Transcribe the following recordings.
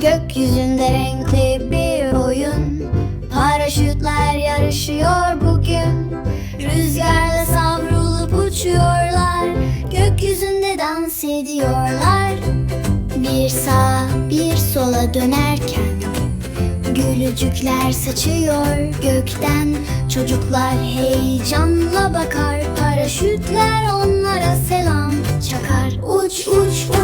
gökyüzünde renkli bir oyun. Paraşütler yarışıyor bugün. Rüzgarla savrulup uçuyorlar. Gökyüzünde dans ediyorlar. Bir sağa bir sola dönerken Gülücükler saçıyor gökten. Çocuklar heyecanla bakar. Paraşütler onlara selam çakar. Uç uç uç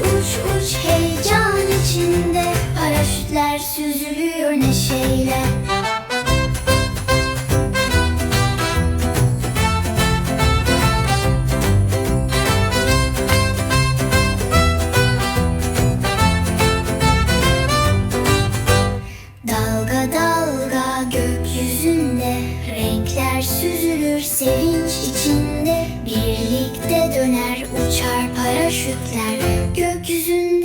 Uç uç heyecan içinde. Paraşütler süzülüyor neşeyle. Dalga dalga gökyüzünde Renkler süzülür sevinç içinde. Birlikte döner uçar paraşütler Gökyüzünde